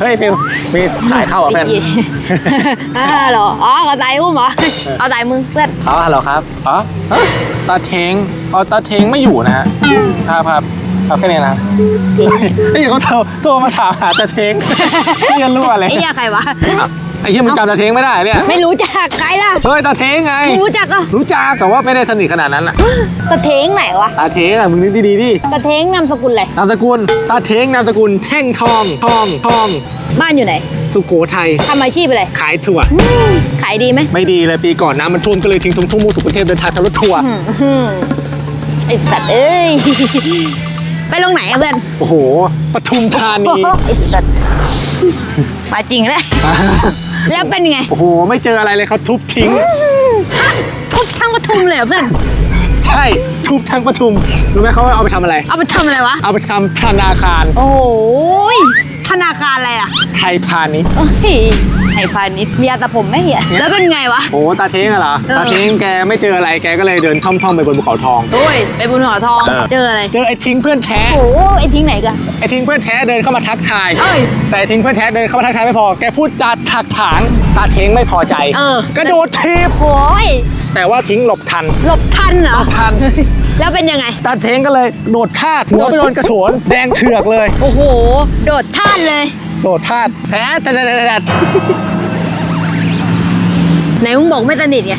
เฮ้ยฟิวมีถ่ายเข้าอะเพื่อนไม่กินอ่าเหรอ อ๋อเอาตายอุ้มเหรอ เอาตายมึงเพื่อน อ๋อฮัลโหลครับ อ๋อฮะตาเทงอ๋อตาเทงไม่อยู่นะฮะ ครับครับครับแค่นี้นะครับนี่เขาโทรโทรมาถามหาตาเทงนี่ยันรู้อะไร ไอ้เหี้ยใครวะอะ ไอ้เหี้ยมึงจำตาเทงไม่ได้เนี่ยไม่รู้จักใครล่ะเฮ้ยตาเทงไงมึงรู้จักอะรู้จักแต่ว่าไม่ได้สนิทขนาดนั้นอะตะเทงไหนวะตาเทงอะมึงนึกดีๆดิตะเทงนามสกุลอะไรนามสกุลตาเทงนามสกุลแท่งทองทองทอง บ้านอยู่ไหน สุโขทัยทำอาชีพอะไรขายถั่ว อืมขายดีไหมไม่ดีเลยปีก่อนน้ำมันท่วมก็เลยทิ้งทุ่งทุ่งมูสุกรุงเทพเดินทางทางรถทัวร์อืมไอ้สัตว์เอ้ย ไปลงไหนอะเพื่อนโอ้โหปทุมธานี ไอ้สัตว์มาจริงแล้ว แล้วเป็นไง โอ้โห ไม่เจออะไรเลยเขาทุบทิ้ง ทุบทั้งปทุมเลยเหรอเพื่อน ใช่ ทุบทั้งปทุม รู้ไหมเขาเอาไปทำอะไร เอาไปทำอะไรวะ เอาไปทำธนาคาร โอ้ย ธนาคารอะไรอะไทยพาณิชย์เอ้ยไทยพาณิชย์มียาตะผมไหมเหี้ยแล้วเป็นไงวะ โอ้ตาเท้งอะเหรอเออ ตาเท้งแกไม่เจออะไรแกก็เลยเดินท่อมๆไปบนภูเขาทอง โอ้ยไปบุญหอทองเออ เจออะไรเจอไอ้ทิ้งเพื่อนแท้โอ้ไอ้ทิ้งไหนกัน ไอ้ทิ้งเพื่อนแท้เดินเข้ามาทักทาย เอ้ย แต่ไอ้ทิ้งเพื่อนแท้เดินเข้ามาทักทายไม่พอแกพูดจาถักถาง ตาเท้งไม่พอใจ เออ กระโดดทีบโอ้ยแต่ว่าทิ้งหลบทัน หลบทันเหรอหลบทัน แล้วเป็นยังไง ตาเท้งก็เลยโดดท่าดหัวไปโดนกระโถนแดงเถือกเลย โอ้โห โดดท่านเลย โดดท่าดแท้แต่แต่แต่แต่ไหนมึงบอกไม่สนิทไง